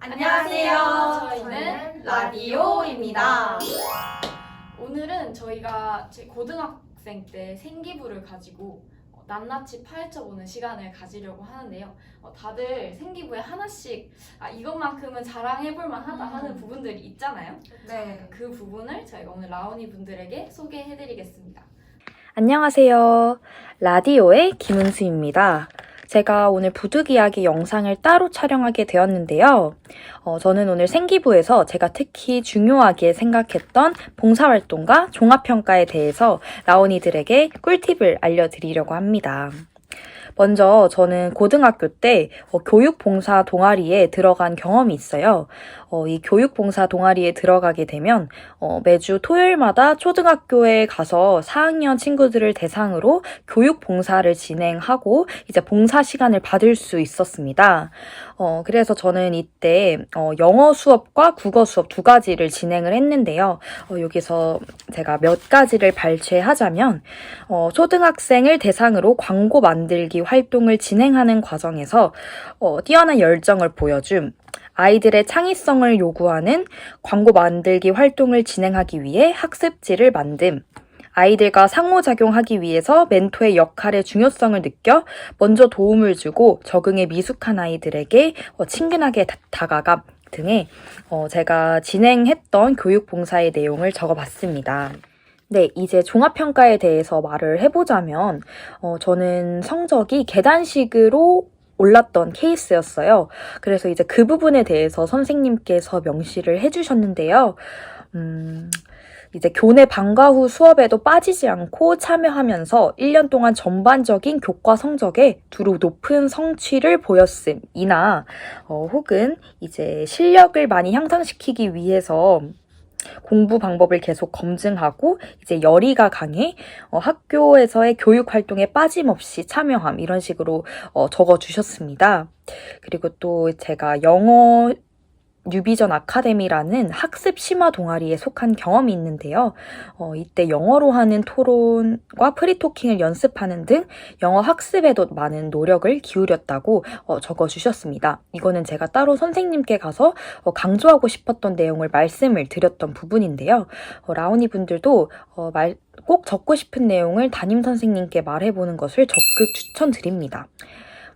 안녕하세요. 저희는 라디오입니다. 오늘은 저희가 제 고등학생 때 생기부를 가지고 어, 낱낱이 파헤쳐보는 시간을 가지려고 하는데요. 어, 다들 생기부에 하나씩 아, 이것만큼은 자랑해볼 만하다 하는 부분들이 있잖아요. 네. 그 부분을 저희가 오늘 라온이 분들에게 소개해드리겠습니다. 안녕하세요. 라디오의 김은수입니다. 제가 오늘 부득 이야기 영상을 따로 촬영하게 되었는데요. 어, 저는 오늘 생기부에서 제가 특히 중요하게 생각했던 봉사활동과 종합평가에 대해서 라온이들에게 꿀팁을 알려드리려고 합니다. 먼저 저는 고등학교 때 어, 교육봉사 동아리에 들어간 경험이 있어요. 어, 이 교육봉사 동아리에 들어가게 되면 어, 매주 토요일마다 초등학교에 가서 4학년 친구들을 대상으로 교육 봉사를 진행하고 이제 봉사 시간을 받을 수 있었습니다. 어, 그래서 저는 이때 어, 영어 수업과 국어 수업 두 가지를 진행을 했는데요. 어, 여기서 제가 몇 가지를 발췌하자면 어, 초등학생을 대상으로 광고 만들기 활동을 진행하는 과정에서 어, 뛰어난 열정을 보여줌 아이들의 창의성을 요구하는 광고 만들기 활동을 진행하기 위해 학습지를 만듦. 아이들과 상호작용하기 위해서 멘토의 역할의 중요성을 느껴 먼저 도움을 주고 적응에 미숙한 아이들에게 어, 친근하게 다- 다가감 등의 어, 제가 진행했던 교육 봉사의 내용을 적어봤습니다. 네, 이제 종합평가에 대해서 말을 해보자면, 어, 저는 성적이 계단식으로 올랐던 케이스였어요. 그래서 이제 그 부분에 대해서 선생님께서 명시를 해주셨는데요. 음, 이제 교내 방과 후 수업에도 빠지지 않고 참여하면서 1년 동안 전반적인 교과 성적에 두루 높은 성취를 보였음이나, 어, 혹은 이제 실력을 많이 향상시키기 위해서 공부 방법을 계속 검증하고 이제 열의가 강해 어, 학교에서의 교육 활동에 빠짐없이 참여함 이런 식으로 어, 적어 주셨습니다. 그리고 또 제가 영어 뉴비전 아카데미라는 학습 심화 동아리에 속한 경험이 있는데요. 어, 이때 영어로 하는 토론과 프리토킹을 연습하는 등 영어 학습에도 많은 노력을 기울였다고 어, 적어주셨습니다. 이거는 제가 따로 선생님께 가서 어, 강조하고 싶었던 내용을 말씀을 드렸던 부분인데요. 어, 라온이 분들도 어, 말, 꼭 적고 싶은 내용을 담임 선생님께 말해보는 것을 적극 추천드립니다.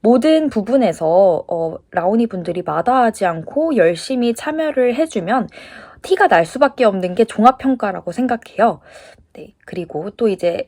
모든 부분에서 어, 라온이 분들이 마다하지 않고 열심히 참여를 해주면 티가 날 수밖에 없는 게 종합평가라고 생각해요. 네, 그리고 또 이제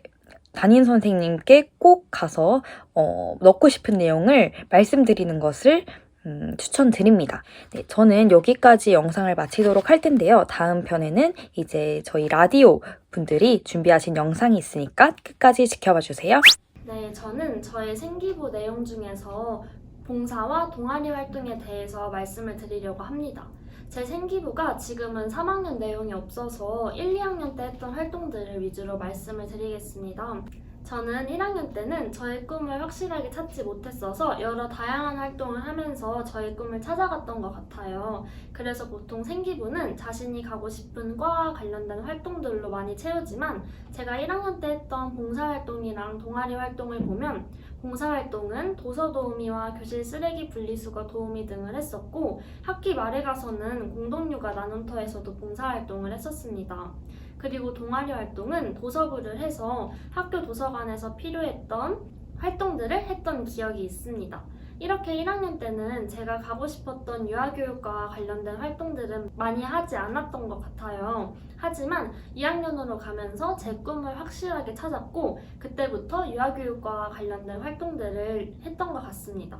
담임 선생님께 꼭 가서 어, 넣고 싶은 내용을 말씀드리는 것을 음, 추천드립니다. 네, 저는 여기까지 영상을 마치도록 할 텐데요. 다음 편에는 이제 저희 라디오 분들이 준비하신 영상이 있으니까 끝까지 지켜봐 주세요. 네, 저는 저의 생기부 내용 중에서 봉사와 동아리 활동에 대해서 말씀을 드리려고 합니다. 제 생기부가 지금은 3학년 내용이 없어서 1, 2학년 때 했던 활동들을 위주로 말씀을 드리겠습니다. 저는 1학년 때는 저의 꿈을 확실하게 찾지 못했어서 여러 다양한 활동을 하면서 저의 꿈을 찾아갔던 것 같아요. 그래서 보통 생기부는 자신이 가고 싶은 과와 관련된 활동들로 많이 채우지만 제가 1학년 때 했던 봉사활동이랑 동아리 활동을 보면 봉사활동은 도서 도우미와 교실 쓰레기 분리수거 도우미 등을 했었고 학기 말에 가서는 공동육아 나눔터에서도 봉사활동을 했었습니다. 그리고 동아리 활동은 도서부를 해서 학교 도서관에서 필요했던 활동들을 했던 기억이 있습니다. 이렇게 1학년 때는 제가 가고 싶었던 유아교육과 관련된 활동들은 많이 하지 않았던 것 같아요. 하지만 2학년으로 가면서 제 꿈을 확실하게 찾았고 그때부터 유아교육과 관련된 활동들을 했던 것 같습니다.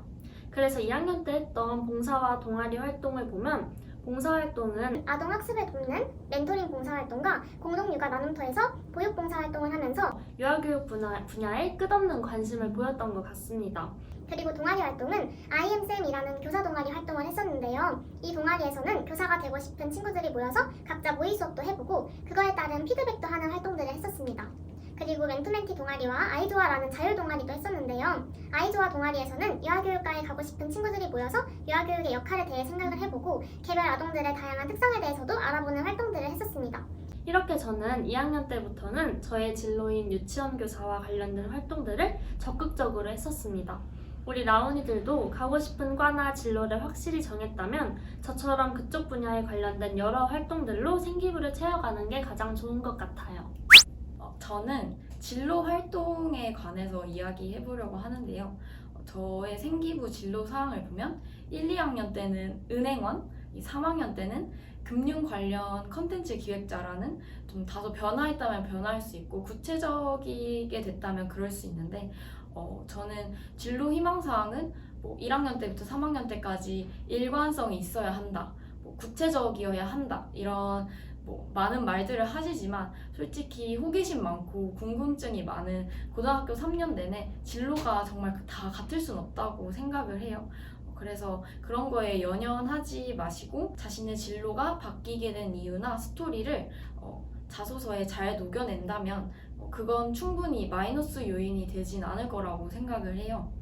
그래서 2학년 때 했던 봉사와 동아리 활동을 보면 봉사활동은 아동 학습에 돕는 멘토링 봉사활동과 공동육아 나눔터에서 보육 봉사활동을 하면서 유아교육 분야, 분야에 끝없는 관심을 보였던 것 같습니다. 그리고 동아리 활동은 IM쌤이라는 교사 동아리 활동을 했었는데요. 이 동아리에서는 교사가 되고 싶은 친구들이 모여서 각자 모의 수업도 해보고 그거에 따른 피드백도 하는 활동들을 했었습니다. 그리고 멘토멘티 동아리와 아이조아라는 자율 동아리도 했었는데요. 아이조아 동아리에서는 유아교육과에 가고 싶은 친구들이 모여서 유아교육의 역할에 대해 생각을 해보고 개별 아동들의 다양한 특성에 대해서도 알아보는 활동들을 했었습니다. 이렇게 저는 2학년 때부터는 저의 진로인 유치원 교사와 관련된 활동들을 적극적으로 했었습니다. 우리 라온이들도 가고 싶은 과나 진로를 확실히 정했다면 저처럼 그쪽 분야에 관련된 여러 활동들로 생기부를 채워가는 게 가장 좋은 것 같아요. 어, 저는 진로 활동에 관해서 이야기해 보려고 하는데요. 어, 저의 생기부 진로 사항을 보면 1, 2학년 때는 은행원, 이 3학년 때는 금융 관련 컨텐츠 기획자라는 좀 다소 변화했다면 변화할 수 있고 구체적이게 됐다면 그럴 수 있는데 어, 저는 진로 희망 사항은 뭐 1학년 때부터 3학년 때까지 일관성이 있어야 한다. 뭐 구체적이어야 한다. 이런 뭐 많은 말들을 하시지만 솔직히 호기심 많고 궁금증이 많은 고등학교 3년 내내 진로가 정말 다 같을 순 없다고 생각을 해요. 어, 그래서 그런 거에 연연하지 마시고 자신의 진로가 바뀌게 된 이유나 스토리를 어, 자소서에 잘 녹여낸다면 어, 그건 충분히 마이너스 요인이 되진 않을 거라고 생각을 해요.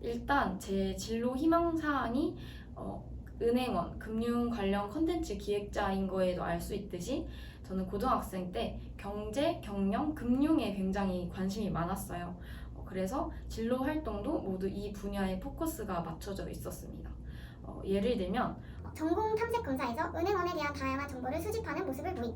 일단 제 진로 희망 사항이 어, 은행원, 금융 관련 컨텐츠 기획자인 거에도 알 수 있듯이 저는 고등학생 때 경제, 경영, 금융에 굉장히 관심이 많았어요. 어, 그래서 진로 활동도 모두 이 분야에 포커스가 맞춰져 있었습니다. 어, 예를 들면 전공 탐색 검사에서 은행원에 대한 다양한 정보를 수집하는 모습을 보임.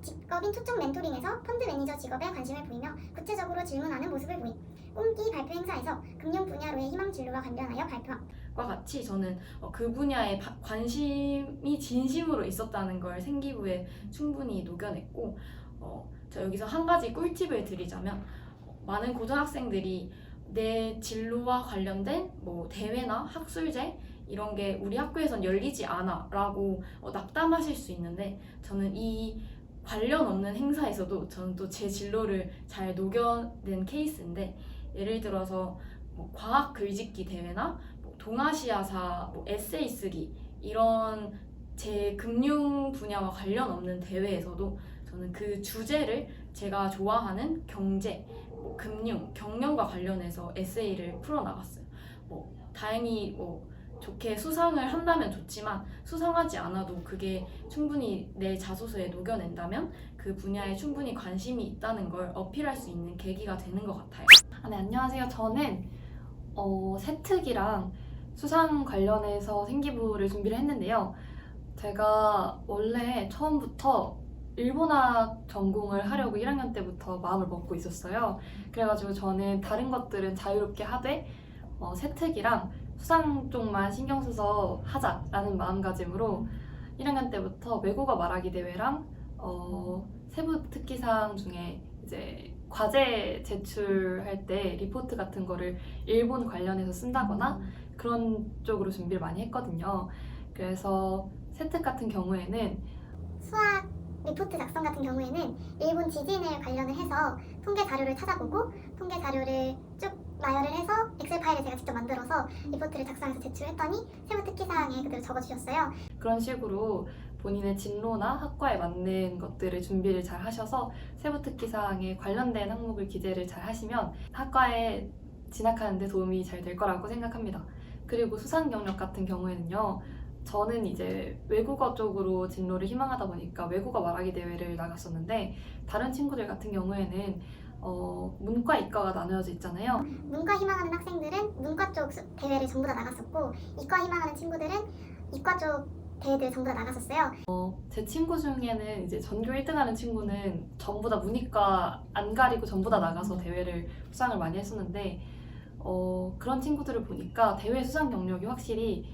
직업인 초청 멘토링에서 펀드 매니저 직업에 관심을 보이며 구체적으로 질문하는 모습을 보임. 꿈기 발표 행사에서 금융 분야로의 희망 진로와 관련하여 발표함. 과 같이 저는 어, 그 분야에 바- 관심이 진심으로 있었다는 걸 생기부에 충분히 녹여냈고 어, 저 여기서 한 가지 꿀팁을 드리자면 어, 많은 고등학생들이 내 진로와 관련된 뭐 대회나 학술제 이런 게 우리 학교에선 열리지 않아 라고 어, 낙담하실 수 있는데 저는 이 관련 없는 행사에서도 저는 또 제 진로를 잘 녹여낸 케이스인데 예를 들어서 뭐 과학 글짓기 대회나 뭐 동아시아사 뭐 에세이 쓰기 이런 제 금융 분야와 관련 없는 대회에서도 저는 그 주제를 제가 좋아하는 경제, 뭐 금융, 경영과 관련해서 에세이를 풀어나갔어요. 뭐 다행히 뭐 좋게 수상을 한다면 좋지만 수상하지 않아도 그게 충분히 내 자소서에 녹여낸다면 그 분야에 충분히 관심이 있다는 걸 어필할 수 있는 계기가 되는 것 같아요. 아, 네, 안녕하세요. 저는 어, 세특이랑 수상 관련해서 생기부를 준비를 했는데요. 제가 원래 처음부터 일본학 전공을 하려고 1학년 때부터 마음을 먹고 있었어요. 그래가지고 저는 다른 것들은 자유롭게 하되 어, 세특이랑 수상 쪽만 신경 써서 하자라는 마음가짐으로 1학년 때부터 외국어 말하기 대회랑 어, 세부 특기사항 중에 이제 과제 제출할 때 리포트 같은 거를 일본 관련해서 쓴다거나 그런 쪽으로 준비를 많이 했거든요. 그래서 세특 같은 경우에는 수학 리포트 작성 같은 경우에는 일본 지진에 관련을 해서 통계 자료를 찾아보고 통계 자료를 쭉 나열을 해서 엑셀 파일을 제가 직접 만들어서 리포트를 작성해서 제출했더니 세부 특기 사항에 그대로 적어주셨어요. 그런 식으로 본인의 진로나 학과에 맞는 것들을 준비를 잘 하셔서 세부 특기 사항에 관련된 항목을 기재를 잘 하시면 학과에 진학하는 데 도움이 잘 될 거라고 생각합니다. 그리고 수상 경력 같은 경우에는요. 저는 이제 외국어 쪽으로 진로를 희망하다 보니까 외국어 말하기 대회를 나갔었는데 다른 친구들 같은 경우에는 어, 문과, 이과가 나누어져 있잖아요. 문과 희망하는 학생들은 문과 쪽 수- 대회를 전부 다 나갔었고 이과 희망하는 친구들은 이과 쪽 대회들 전부 다 나갔었어요. 제 친구 중에는 이제 전교 1등하는 친구는 전부 다 문이과 안 가리고 전부 다 나가서 대회를 수상을 많이 했었는데 어, 그런 친구들을 보니까 대회 수상 경력이 확실히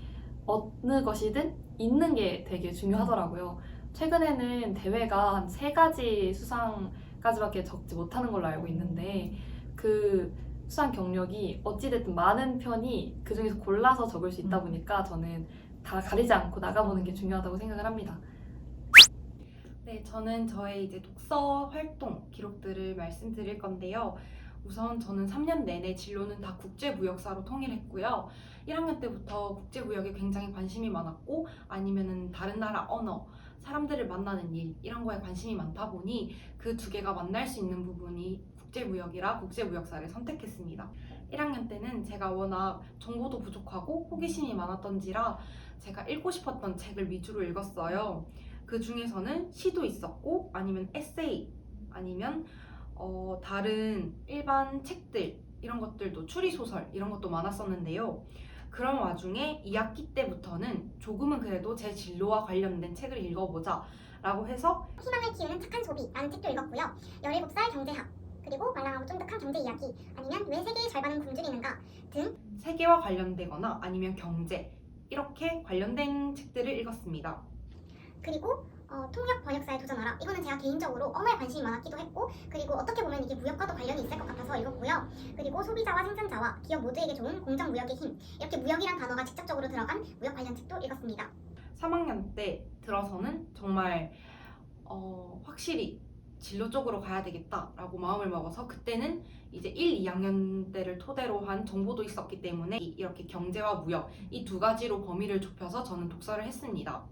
어느 것이든 있는 게 되게 중요하더라고요. 최근에는 대회가 한 세 가지 수상까지밖에 적지 못하는 걸로 알고 있는데 그 수상 경력이 어찌됐든 많은 편이 그 중에서 골라서 적을 수 있다 보니까 저는 다 가리지 않고 나가보는 게 중요하다고 생각을 합니다. 네, 저는 저의 이제 독서 활동 기록들을 말씀드릴 건데요. 우선 저는 3년 내내 진로는 다 국제무역사로 통일했고요. 1학년 때부터 국제무역에 굉장히 관심이 많았고 아니면은 다른 나라 언어, 사람들을 만나는 일 이런 거에 관심이 많다 보니 그 두 개가 만날 수 있는 부분이 국제무역이라 국제무역사를 선택했습니다. 1학년 때는 제가 워낙 정보도 부족하고 호기심이 많았던지라 제가 읽고 싶었던 책을 위주로 읽었어요. 그 중에서는 시도 있었고 아니면 에세이 아니면 어, 다른 일반 책들 이런 것들도 추리소설 이런 것도 많았었는데요. 그런 와중에 2학기 때부터는 조금은 그래도 제 진로와 관련된 책을 읽어보자 라고 해서 희망을 키우는 착한 소비라는 책도 읽었고요. 17살 경제학, 그리고 말랑하고 쫀득한 경제 이야기, 아니면 왜 세계의 절반은 굶주리는가 세계와 관련되거나 아니면 경제 이렇게 관련된 책들을 읽었습니다. 그리고 어, 통역 번역사에 도전하라. 이거는 제가 개인적으로 언어에 관심이 많았기도 했고, 그리고 어떻게 보면 이게 무역과도 관련이 있을 것 같아서 읽었고요. 그리고 소비자와 생산자와 기업 모두에게 좋은 공정 무역의 힘. 이렇게 무역이란 단어가 직접적으로 들어간 무역 관련 책도 읽었습니다. 3학년 때 들어서는 정말 어, 확실히 진로 쪽으로 가야 되겠다라고 마음을 먹어서 그때는 이제 1, 2학년 때를 토대로 한 정보도 있었기 때문에 이- 이렇게 경제와 무역 이 두 가지로 범위를 좁혀서 저는 독서를 했습니다.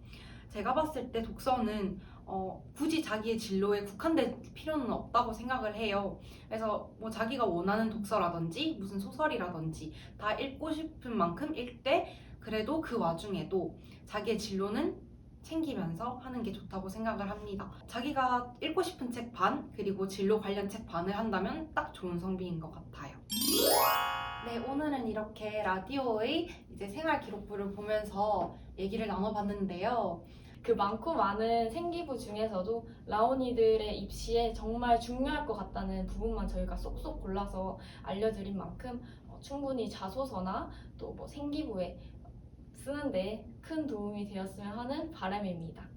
제가 봤을 때 독서는 어, 굳이 자기의 진로에 국한될 필요는 없다고 생각을 해요. 그래서 뭐 자기가 원하는 독서라든지 무슨 소설이라든지 다 읽고 싶은 만큼 읽되 그래도 그 와중에도 자기의 진로는 챙기면서 하는 게 좋다고 생각을 합니다. 자기가 읽고 싶은 책 반, 그리고 진로 관련 책 반을 한다면 딱 좋은 성비인 것 같아요. 네, 오늘은 이렇게 라디오의 이제 생활 기록부를 보면서 얘기를 나눠봤는데요. 그 많고 많은 생기부 중에서도 라온이들의 입시에 정말 중요할 것 같다는 부분만 저희가 쏙쏙 골라서 알려드린 만큼 어, 충분히 자소서나 또 뭐 생기부에 쓰는데 큰 도움이 되었으면 하는 바람입니다.